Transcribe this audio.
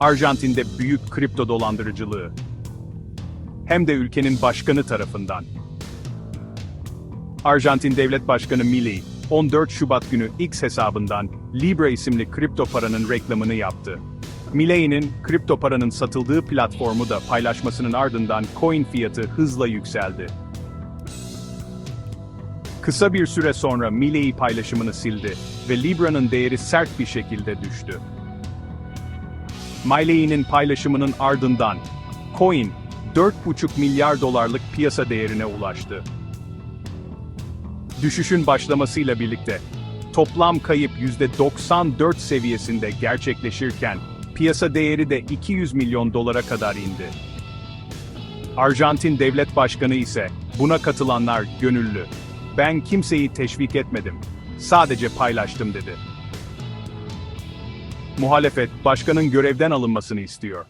Arjantin'de büyük kripto dolandırıcılığı. Hem de ülkenin başkanı tarafından. Arjantin Devlet Başkanı Milei, 14 Şubat günü X hesabından Libra isimli kripto paranın reklamını yaptı. Milei'nin kripto paranın satıldığı platformu da paylaşmasının ardından coin fiyatı hızla yükseldi. Kısa bir süre sonra Milei paylaşımını sildi ve Libra'nın değeri sert bir şekilde düştü. Milei'nin paylaşımının ardından coin 4,5 milyar dolarlık piyasa değerine ulaştı. Düşüşün başlamasıyla birlikte toplam kayıp %94 seviyesinde gerçekleşirken piyasa değeri de 200 milyon dolara kadar indi. Arjantin Devlet Başkanı ise buna katılanlar gönüllü. Ben kimseyi teşvik etmedim. Sadece paylaştım dedi. Muhalefet başkanın görevden alınmasını istiyor.